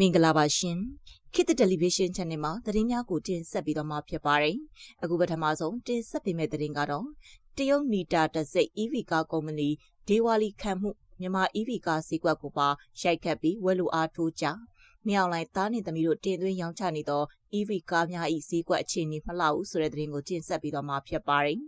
မင်္ဂလာပါရှင်ခေတ်သစ်တယ်လီဗီရှင်း channel မှာသတင်းများကိုတင်ဆက်ပေးတော့မှာဖြစ်ပါတယ်အခုပထမဆုံးတင်ဆက်ပေးမယ့်သတင်းကတော့တရုတ်မီတာတစိတ် EV ကားကုမ္ပဏီဒေဝါလီခံမှုမြန်မာ EV ကားဈေးကွက်ကိုပါရိုက်ခတ်ပြီးဝယ်လိုအားထိုးကြမြောင်လိုင်းသားနေသမီးတို့တင်သွင်းရောင်းချနေသော EV ကားများ၏ဈေးကွက်အခြေအနေမလှဘူးဆိုတဲ့သတင်းကိုတင်ဆက်ပေးတော့မှာဖြစ်ပါတယ်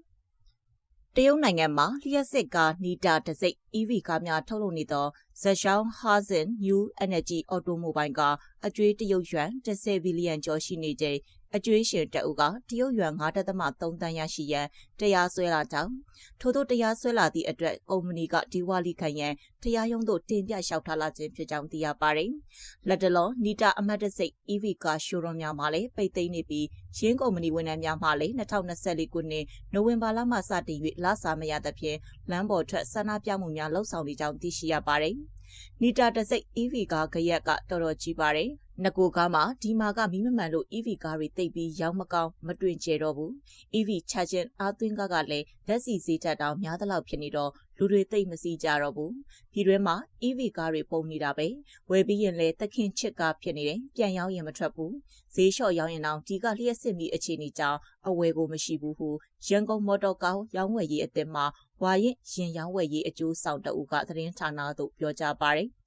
တရုတ်နိုင်ငံမှာလျှက်စစ်ကားနီတာတစိတ် EV ကားများထုတ်လုပ်နေသော Zhejiang Hazen New Energy Automobile ကအကျွေးတရုတ်ယွမ်10ဘီလီယံကျော်ရှိနေတဲ့ အကျွေးရှင်တအုပ်ကတရုတ်ယွမ်9.3တန်းရရှိရန်တရားစွဲလာကြောင်းထို့သောတရားစွဲလာသည့်အတွက်ကုမ္ပဏီကဒီဝါလီခံရန်တရားရုံးသို့တင်ပြလျှောက်ထားလာခြင်းဖြစ်ကြောင်းသိရပါတယ်။လက်တလုံးနီတာအမတ်တစိတ် EV ကားရှိုးရုံများမှာလည်းပိတ်သိမ်းနေပြီးရင်းကုမ္ပဏီဝန်ထမ်းများမှလည်း2024ခုနှစ်နိုဝင်ဘာလမှစတင်၍လစာမရသဖြင့်လမ်းပေါ်ထွက်ဆန္ဒပြမှုများလှုပ်ဆောင်နေကြောင်းသိရှိရပါတယ်။နီတာတစိတ် EV ကားကြရက်ကတော်တော်ကြီးပါတယ်။ နကိုကားမှာဒီမာကမီးမမှန်လို့ EV ကားတွေတိတ်ပြီးရောင်းမကောင်းမတွင်ကျဲတော့ဘူး။ EV charging အားသွင်းကားကလည်းလက်စီစေးတက်တောင်များသလောက်ဖြစ်နေတော့လူတွေတိတ်မစီကြတော့ဘူး။ဒီတွဲမှာ EV ကားတွေပုံနေတာပဲ။ဝယ်ပြီးရင်လည်းတခင်ချစ်ကားဖြစ်နေတယ်။ပြန်ရောင်းရင်မထွက်ဘူး။ဈေးလျှော့ရောင်းရင်တော့ဒီကလျှက်စစ်မီအခြေအနေကြောင့်အဝယ်ကိုမရှိဘူးဟုရန်ကုန်မော်တော်ကားရောင်းဝယ်ရေးအသင်းမှဝါရင်ရင်ရောင်းဝယ်ရေးအကျိုးဆောင်တအုပ်ကသတင်းဌာနသို့ပြောကြားပါတယ်။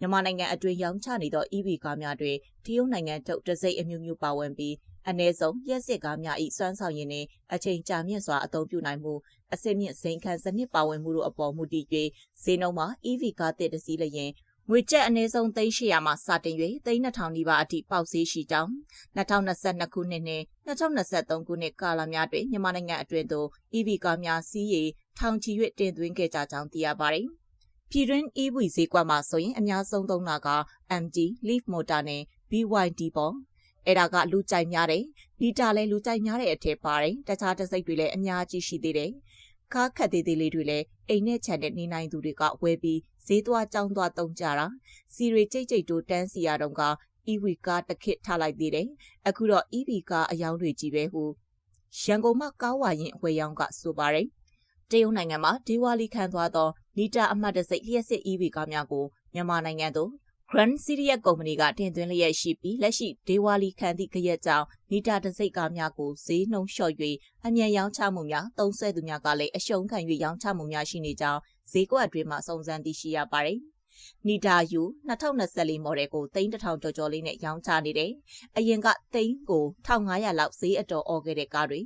မြန်မာနိုင်ငံအတွင်းရောင်းချနေသော EV ကားများတွင် တရုတ်နိုင်ငံထုတ်တစိမ့်အမျိုးမျိုးပါဝင်ပြီးအ ਨੇ ဆုံး လျှက်စစ်ကားများ၏စွမ်းဆောင်ရည်နှင့် အချိန်ကြာမြင့်စွာ အသုံးပြုနိုင်မှုအစစ်မြင့်စိန်ခံစနစ်ပါဝင်မှုတို့အပေါ် မူတည်၍ဈေးနှုန်းမှာ EV ကားတစ်တစီးလျင် ငွေကျပ်အနည်းဆုံး300မှာစတင်၍3000နီးပါးအထိ ပေါက်ဈေးရှိကြောင်း2022ခုနှစ်နဲ့2023ခုနှစ်ကာလများတွင် မြန်မာနိုင်ငံအတွင်းသို့ EV ကားများစီးရီထောင်ချီ၍တင်သွင်းခဲ့ကြကြောင်း သိရပါတယ်။ ပြည်တွင်း EV ဈေးကွက်မှာဆိုရင်အများဆုံးသုံးတာက MG, Leaf Motor နဲ့ BYD ပေါ့။အဲ့ဒါကလူကြိုက်များတယ်။လီတာလည်းလူကြိုက်များတဲ့အထက်ပါတယ်။တခြားတစိတ်တွေလည်းအများကြီးရှိသေးတယ်။ကားခက်သေးသေးလေးတွေလည်းအိမ်နဲ့ခြံတဲ့နေနိုင်သူတွေကဝဲပြီးဈေးသွားကြောင်းသွားတုံးကြတာစီရီကြိတ်ကြိတ်တိုးတန်းစီရတော့က EV ကားတစ်ခစ်ထားလိုက်သေးတယ်အခုတော့ EV ကားအယောင်းတွေကြီးပဲဟုရန်ကုန်မှာကားဝါရင်အဝယ်ရောင်းကဆိုပါတယ် တရုတ်နိုင်ငံမှာဒီဝါလီခံသွားသောနီတာအမှတ်တစိတ်လျှက်စစ် EV ကားများကိုမြန်မာနိုင်ငံသို့ Grand Syria ကုမ္ပဏီကတင်သွင်းလျက်ရှိပြီးလက်ရှိဒေဝါလီခံသည့်ကြရက်ကြောင့်နီတာတစိတ်ကားများကိုဈေးနှုန်းလျှော့၍အမြန်ရောင်းချမှုများသုံးဆွဲသူများကလည်းအရှုံးခံ၍ရောင်းချမှုများရှိနေကြောင်းဈေးကွက်အတွင်းမှာစုံစမ်းသိရှိရပါတယ်။ နီတာယူ2024 model ကိုသိန်း1000ကျော်ကျော်လေးနဲ့ရောင်းချနေတယ်။အရင်ကသိန်းကို1500လောက်ဈေးအတော်အော်ခဲ့တဲ့ကားတွေ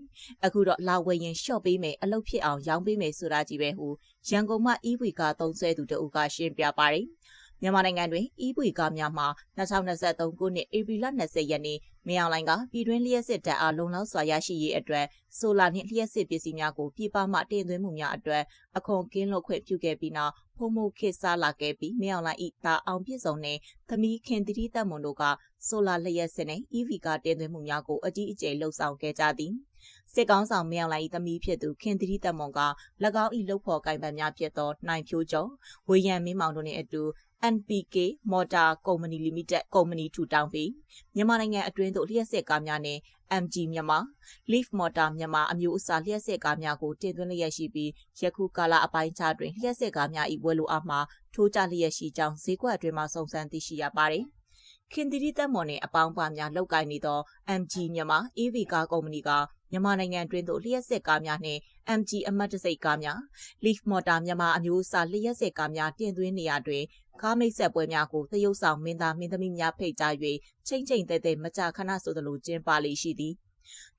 အခုတော့လာဝယ်ရင်ရှော့ပေးမယ်အလုပ်ဖြစ်အောင်ရောင်းပေးမယ်ဆိုတာကြီးပဲဟုရန်ကုန်မှ EV ကားသုံးဆွဲသူတို့ကရှင်းပြပါတယ်။ မြန်မာနိုင်ငံတွင် EV ကားများမှာ2023ခုနှစ်ဧပြီလ20ရက်နေ့မြောင်လိုင်းကပြည်တွင်းလျှက်စစ်တပ်အားလုံလောက်စွာရရှိရေးအတွက်ဆိုလာနှင့်လျှက်စစ်ပစ္စည်းများကိုပြည်ပမှတင်သွင်းမှုများအတွက်အခွန်ကင်းလွတ်ခွင့်ပြုခဲ့ပြီးနောက်ဖုံမိုခေစားလာခဲ့ပြီးမြောင်လိုင်းဤတာအောင်ပြည့်စုံတဲ့သမီးခင်တိတိတက်မွန်တို့ကဆိုလာလျှက်စစ်နှင့် EV ကားတင်သွင်းမှုများကိုအကြီးအကျယ်လှုပ်ဆောင်ခဲ့ကြသည်စစ်ကောင်းဆောင်မြောင်လိုင်း၏သမီးဖြစ်သူခင်တိတိတက်မွန်က၎င်း၏လှုပ်ဖော်ကိုင်ပံများဖြစ်သောနိုင်ဖြိုးကျော်ဝေယံမင်းမောင်တို့နှင့်အတူ NPK Motor Company Limited ကုမ္ပဏီထူထောင်ပြီးမြန်မာနိုင်ငံအတွင်းသို့လျှက်စစ်ကားများနဲ့ MG မြန်မာ Leaf Motor မြန်မာအမျိုးအစားလျှက်စစ်ကားများကိုတင်သွင်းလျက်ရှိပြီးယခုကာလအပိုင်းခြားတွင်လျှက်စစ်ကားများ၏ဝယ်လိုအားမှာထိုးကျလျက်ရှိကြောင်းဈေးကွက်အတွင်းမှစုံစမ်းသိရှိရပါတယ်။ခင်တီတီတက်မော်နှင့်အပေါင်းပါများလောက်ကိုင်းနေသော MG မြန်မာ EV ကားကုမ္ပဏီကမြန်မာနိုင်ငံတွင်းသို့လျှက်စစ်ကားများနှင့် MG အမတ်တစိတ်ကားများ Leaf Motor မြန်မာအမျိုးအစားလျှက်စစ်ကားများတင်သွင်းနေရာတွင် ကားမိတ်ဆက်ပွဲများကိုသရုပ်ဆောင်မင်းသားမင်းသမီးများဖိတ်ကြား၍ချိန်ချိန်တဲတဲမကြာခဏဆိုသလိုကျင်းပလေရှိသည်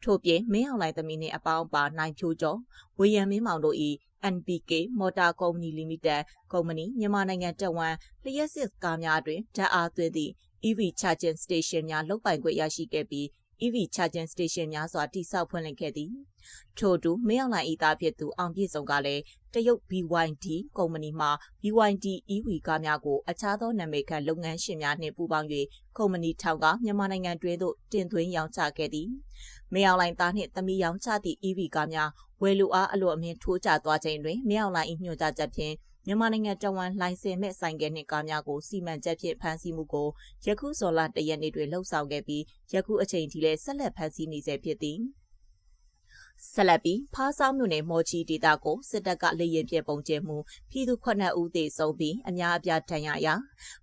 ထို့ပြင်မင်းအောင်လိုင်းသမီးနှင့်အပေါင်းပါနိုင်ဖြိုးကျော်ဝေယံမင်းမောင်တို့၏ NPK Motor Company Limited ကုမ္ပဏီမြန်မာနိုင်ငံတဝန်လျှက်စစ်ကားများတွင်ဓာတ်အားသွင်းသည့် EV charging station များလုပ်ပိုင်ခွင့်ရရှိခဲ့ပြီး EV charging station များစွာတိစောက်ဖွင့်လှစ်ခဲ့သည်ထို့တူမင်းအောင်လှိုင်ဤသားဖြစ်သူအောင်ပြည့်စုံကလည်းတရုတ် BYD ကုမ္ပဏီမှ BYD EV ကားများကိုအခြားသောနာမည်ခံလုပ်ငန်းရှင်များနှင့်ပူးပေါင်း၍ကုမ္ပဏီထောင်ကမြန်မာနိုင်ငံတွင်းသို့တင်သွင်းရောင်းချခဲ့သည်မင်းအောင်လှိုင်သားနှင့်သမီးရောင်းချသည့် EV ကားများဝယ်လူအားအလိုအမြင်ထိုးကျသွားခြင်းတွင်မင်းအောင်လှိုင်၏ညွှန်ကြားချက်ဖြင့် မြန်မာနိုင်ငံတဝန်လိုင်စင်မဲ့ဆိုင်ကယ်နှင့်ကားများကိုစီမံချက်ဖြင့်ဖမ်းဆီးမှုကိုယခုဇော်လတရက်နေ့တွင်လှုပ်ဆောင်ခဲ့ပြီးယခုအချိန်ထိလည်းဆက်လက်ဖမ်းဆီးနေဆဲဖြစ်သည် ဆက်လက်ပြီးဖားဆောင်မြို့နယ်မော်ချီဒေတာကိုစစ်တပ်ကလေရင်ပြပုံကျဲမှုပြည်သူ9ဦးသေဆုံးပြီးအများအပြားဒဏ်ရာရ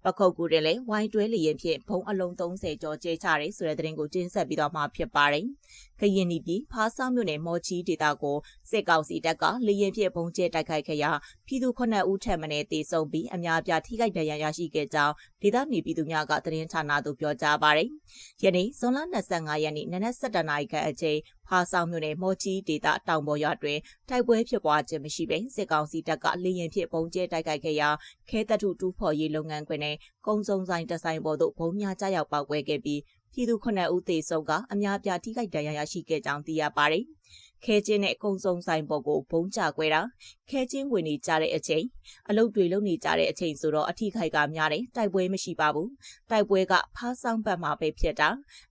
ပခုတ်ကူတယ်လဲဝိုင်းတွဲလေရင်ဖြင့်ဘုံအလုံး30ကျော်ကျဲချတယ်ဆိုတဲ့သတင်းကိုတင်ဆက်ပြီးတော့မှဖြစ်ပါတယ်။ကရင်နီပြည်ဖားဆောင်မြို့နယ်မော်ချီဒေတာကိုစစ်ကောင်စီတပ်ကလေရင်ဖြင့်ဘုံကျဲတိုက်ခိုက်ခဲ့ရာပြည်သူ9ဦးထက်မနည်းသေဆုံးပြီးအများအပြားထိခိုက်ဒဏ်ရာရရှိခဲ့ကြောင်းဒေသနေပြည်သူများကသတင်းဌာနသို့ပြောကြားပါတယ်။ယနေ့ဇွန်လ25ရက်နေ့နနက်7:00နာရီခန့်အချိန်ဖားဆောင်မြို့နယ်မော်ချီဒေတာတောင်ပေါ်ရွာတွင်တိုက်ပွဲဖြစ်ပွားခြင်းမရှိဘဲစစ်ကောင်စီတပ်ကလေရင်ဖြင့်ပုံကျဲတိုက်ခိုက်ခဲ့ရာခဲတထုတူးဖော်ရေးလုပ်ငန်းခွင်နဲ့ကုန်းစုံဆိုင်တဆိုင်ပေါ်သို့ဘုံများကြားရောက်ပောက်ကွဲခဲ့ပြီးပြည်သူ9ဦးသေဆုံးကအများပြားထိခိုက်ဒဏ်ရာရရှိခဲ့ကြောင်းသိရပါတယ်။ခဲချင်းနဲ့ကုံစုံဆိုင်ပေါ်ကိုဘုံကျကွဲတာခဲချင်းဝင်နေကြတဲ့အချိန်အလုတ်တွေလုံနေကြတဲ့အချိန်ဆိုတော့အထီးခိုက်ကများတယ်တိုက်ပွဲမရှိပါဘူးတိုက်ပွဲကဖားဆောင်ဘက်မှာပဲဖြစ်တာ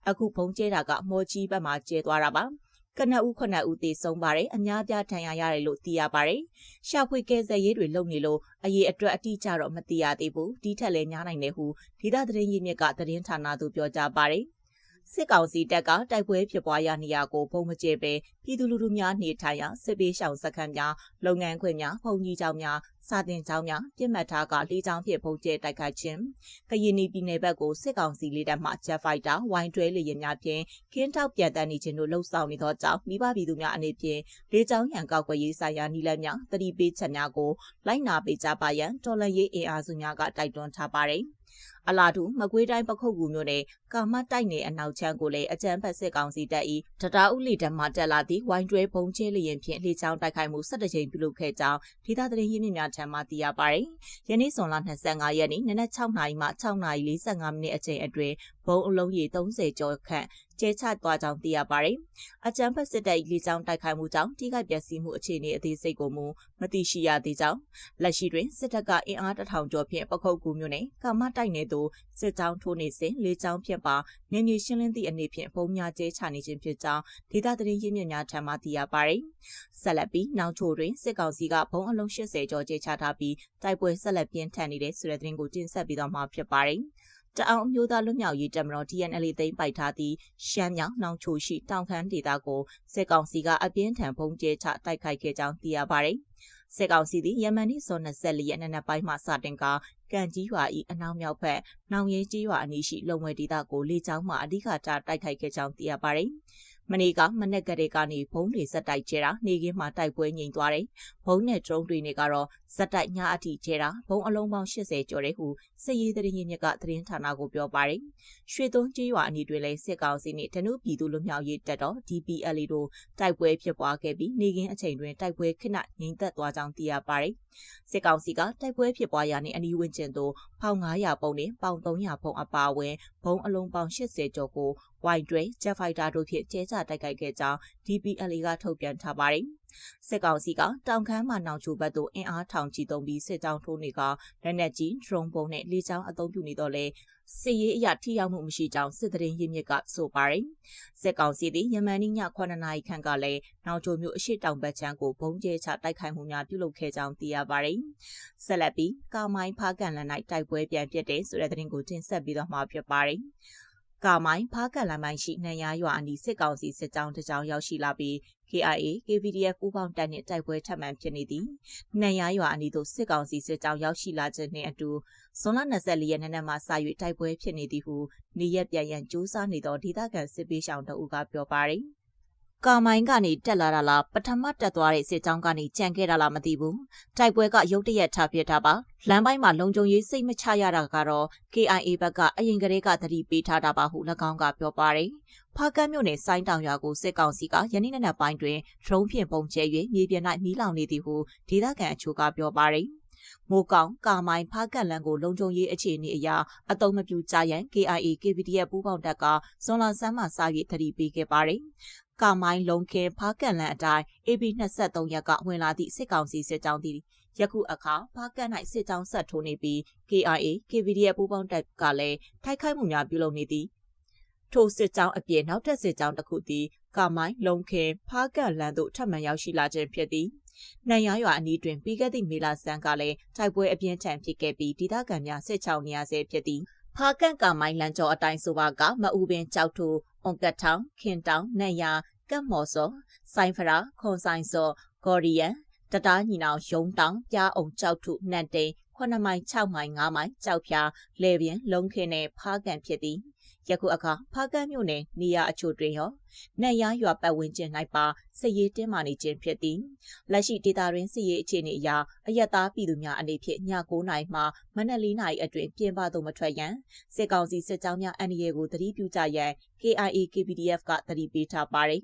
အခုဘုံကျဲတာကမော်ကြီးဘက်မှာကျဲသွားတာပါ ကနဦးခုနှစ်ဦးသေဆုံးပါတယ်အများပြားထဏ်ရရတယ်လို့သိရပါတယ်ရှာဖွေကဲဆယ်ရေးတွေလုပ်နေလို့အရေးအတွက်အတိအကျတော့မသိရသေးဘူးဒီထက်လည်းများနိုင်တယ်ဟုဒေသသတင်းရင်းမြစ်ကသတင်းဌာနသို့ပြောကြားပါတယ် စစ်ကောင်စီတပ်ကတိုက်ပွဲဖြစ်ပွားရာနေရာကိုပုံမကျဲပဲပြည်သူလူထုများနေထိုင်ရာစစ်ပေးရှောင်စခန်းများလုပ်ငန်းခွင်များဖုန်ကြီးကျောင်းများစာတင်ကျောင်းများပြစ်မှတ်ထားကလေးချောင်းဖြစ်ပုံကျဲတိုက်ခိုက်ခြင်းကရင်ပြည်နယ်ဘက်ကိုစစ်ကောင်စီလေးတပ်မှ Jet Fighter ဝိုင်းတွဲလေယာဉ်များဖြင့်ကင်းထောက်ပြန်တန်းနေခြင်းတို့လှုပ်ဆောင်နေသောကြောင့်မိဘပြည်သူများအနေဖြင့်လေးချောင်းရန်ကောက်ွယ်ရေးဆိုင်ရာနီလန်းများတတိပေးချက်များကိုလိုက်နာပေးကြပါရန်တော်လန်ရေးအင်အားစုများကတိုက်တွန်းထားပါတယ်။ အလားတူမကွေးတိုင်းပခုတ်ကူမြို့နယ်ကာမတိုက်နယ်အနောက်ချမ်းကိုလည်းအကြမ်းဖက်စစ်ကောင်စီတပ်၏တတားဦးလီတပ်မှတက်လာသည့်ဝိုင်းတွဲဘုံကျဲလျင်ဖြင့်လေချောင်းတိုက်ခိုက်မှု၁၇ကြိမ်ပြုလုပ်ခဲ့ကြောင်းဒေသသတင်းရင်းမြစ်များထံမှသိရပါသည်။ယနေ့ဇွန်လ25ရက်နေ့နနက်6နာရီမှ6နာရီ45မိနစ်အချိန်အတွင်းဘုံအလုံးရေ30ကျော်ခန့် ကျဲချသွားကြောင်းသိရပါတယ်။အကြမ်းဖက်စစ်တပ်လေကြောင်းတိုက်ခိုက်မှုကြောင့်ထိခိုက်ပျက်စီးမှုအခြေအနေအသေးစိတ်ကိုမူမသိရှိရသေးကြောင်းလက်ရှိတွင်စစ်တပ်ကအင်အားတထောင်ကျော်ဖြင့်ပခုတ်ကူမြို့နယ်ကာမတိုက်နယ်သို့စစ်ကြောင်းထိုးနေစဉ်လေကြောင်းဖြင့်ပါနေမြေရှင်းလင်းသည့်အနေဖြင့်ပုံများကျဲချနေခြင်းဖြစ်ကြောင်းဒေသသတင်းရင်းမြစ်များထံမှသိရပါတယ်။ဆက်လက်ပြီးနောက်ချိုတွင်စစ်ကောင်စီကဘုံအလုံး80ကျော်ကျဲချထားပြီးတိုက်ပွဲဆက်လက်ပြင်းထန်နေတဲ့ဆိုတဲ့သတင်းကိုတင်ဆက်ပြီးတော့မှဖြစ်ပါတယ်။ တအောင်အမျိုးသားလွတ်မြောက်ရေးတပ်မတော် DNL သိမ်းပိုက်ထားသည့်ရှမ်းမြောက်နောင်ချိုရှိတောင်ခမ်းဒေသကိုစစ်ကောင်စီကအပြင်းထန်ဖုံးကျဲချတိုက်ခိုက်ခဲ့ကြောင်းသိရပါတယ်။စစ်ကောင်စီသည်ယမန်နေ့ဇွန်24ရက်နေ့နက်ပိုင်းမှစတင်ကကံကြီးရွာ၏အနောက်မြောက်ဘက်နောင်ရဲကြီးရွာအနီးရှိလုံဝဲဒေသကိုလေကြောင်းမှအဓိကထားတိုက်ခိုက်ခဲ့ကြောင်းသိရပါတယ်။ မနေ့ကမနက်ကလေးကနေဘုံတွေဇက်တိုက်ကျဲတာနေကင်းမှာတိုက်ပွဲငြိမ်သွားတယ်။ဘုံနဲ့ဒရုန်းတွေနေကတော့ဇက်တိုက်ညအထိကျဲတာဘုံအလုံးပေါင်း80ကျော်တယ်ဟုစစ်ရေးသတင်းရင်းမြစ်ကသတင်းဌာနကိုပြောပါတယ်။ရွှေသွန်းကျေးရွာအနီးတွင်လည်းစစ်ကောင်စီနှင့်တနုပြည်သူလူမျိုးရေးတပ်တော် DPLA တို့တိုက်ပွဲဖြစ်ပွားခဲ့ပြီးနေကင်းအချိန်တွင်တိုက်ပွဲခဏငြိမ်သက်သွားကြောင်းသိရပါတယ်။စစ်ကောင်စီကတိုက်ပွဲဖြစ်ပွားရာနှင့်အနီးဝန်းကျင်သို့ပေါင်900ပုံနှင့်ပေါင်300ပုံအပါအဝင်ဘုံအလုံးပေါင်း80ကျော်ကိုဝိုင်ဒရိတ်ဂျက်ဖိုက်တာတို့ဖြင့်ကျဲချတိုက်ခိုက်ခဲ့ကြောင်း DPLA ကထုတ်ပြန်ထားပါတယ်။ စစ်ကောင်စီကတောင်ခမ်းမှနောင်ချိုဘက်သို့အင်အားထောင်ချီသုံးပြီးစစ်ကြောင်းထိုးနေကလက်နက်ကြီးဒရုန်းပုံနဲ့လေကြောင်းအသုံးပြုနေတော့လဲစစ်ရေးအရာထိရောက်မှုမရှိကြောင်းစစ်တရင်ရင်းမြစ်ကဆိုပါတယ်။စစ်ကောင်စီသည်ယမန်နေ့ည9နာရီခန့်ကလည်းနောက်ချိုမျိုးအရှိတောင်ဘက်ချမ်းကိုဘုံကျဲချတိုက်ခိုက်မှုများပြုလုပ်ခဲ့ကြောင်းသိရပါတယ်။ဆက်လက်ပြီးကာမိုင်းဖားကန်လန်၌တိုက်ပွဲပြန်ပြစ်တဲ့ဆိုတဲ့သတင်းကိုတင်ဆက်ပြီးတော့မှာဖြစ်ပါတယ်။ ကာမိုင်းဖားကလန်မိုင်းရှိနှံရရွာအနီးစစ်ကောင်စီစစ်ကြောင်းတစ်ကြောင်းရောက်ရှိလာပြီး KIA KVDF ပူးပေါင်းတပ်နှင့်တိုက်ပွဲထပ်မံဖြစ်နေသည်နှံရရွာအနီးသို့စစ်ကောင်စီစစ်ကြောင်းရောက်ရှိလာခြင်းနှင့်အတူဇွန်လ24ရက်နေ့နက်မှစ၍တိုက်ပွဲဖြစ်နေသည်ဟုနေရက်ပြန်ရန်စူးစမ်းနေသောဒေသခံစစ်ပေးရှောင်တအုပ်ကပြောပါရယ် ကာမိုင်းကနေတက်လာတာလားပထမတက်သွားတဲ့စစ်ကြောင်းကနေကြံခဲ့တာလားမသိဘူးတိုက်ပွဲကရုတ်တရက်ထားဖြစ်တာပါလမ်းပိုင်းမှာလုံခြုံရေးစိတ်မချရတာကတော့ KIA ဘက်ကအရင်ကတည်းကသတိပေးထားတာပါဟု၎င်းကပြောပါတယ်ဖားကန်းမြို့နယ်စိုင်းတောင်ရွာကိုစစ်ကောင်စီကယနေ့နေ့ပိုင်းတွင်ဒရုန်းဖြင့်ပုံကျဲ၍မြေပြင်၌မီးလောင်နေသည်ဟုဒေသခံအချို့ကပြောပါတယ်မိုးကောင်ကာမိုင်ဖားကက်လန်ကိုလုံခြုံရေးအခြေအနေအရအတုံးမပြူကြရန် KIA KPDF ပူးပေါင်းတပ်ကဇွန်လဆန်းမှစ၍သတိပေးခဲ့ပါတယ် ကာမိုင်းလုံးကဲဖားကန်လန်အတိုင်း AB 23ရက်ကဝင်လာသည့်စစ်ကောင်စီစစ်ကြောင်းသည်ယခုအခါဖားကန်၌စစ်ကြောင်းဆက်ထိုးနေပြီး KIA KVDF ပူးပေါင်းတပ်ကလည်းထိုက်ခိုက်မှုများပြုလုပ်နေသည်ထိုစစ်ကြောင်းအပြင်နောက်ထပ်စစ်ကြောင်းတစ်ခုသည်ကာမိုင်းလုံခဲဖားကန်လန်သို့ထပ်မံရောက်ရှိလာခြင်းဖြစ်သည်နိုင်ရရွာအနီးတွင်ပြီးခဲ့သည့်မေလဆန်းကလည်းတိုက်ပွဲအပြင်းထန်ဖြစ်ခဲ့ပြီးဒေသခံများစစ်ချောင်းနေရဆဲဖြစ်သည် ဖားကန်ကာမိုင်းလန်ကျော်အတိုင်းဆိုပါကမအူပင်ကြောက်ထူအွန်ကတ်ထောင်ခင်တောင်နန်ယာကတ်မော်စောဆိုင်ဖရာခွန်ဆိုင်စောဂေါ်ရီယန်တတားညီနောင်ရုံတောင်ပြားအောင်ကြောက်ထုနတ်တိန်9မိုင်6မိုင်9မိုင်ကြောက်ဖြာလေပြင်းလုံးခင်းနဲ့ဖားကန်ဖြစ်သည် ယခုအခါဖားကန်မြို့နယ်နေရာအချို့တွင်ရောနတ်ရရွာပတ်ဝန်းကျင်၌ပါစစ်ရေးတင်းမာနေခြင်းဖြစ်သည်လက်ရှိဒေတာတွင်စစ်ရေးအခြေအနေအရအယက်သားပြည်သူများအနေဖြင့်ည9နာရီမှမနက်4နာရီအတွင်းပြင်ပသို့မထွက်ရန်စစ်ကောင်စီစစ်ကြောင်းများအန်ဒီရဲကိုတတိပြုကြရန် KIA KPDF ကတတိပေးထားပါသည်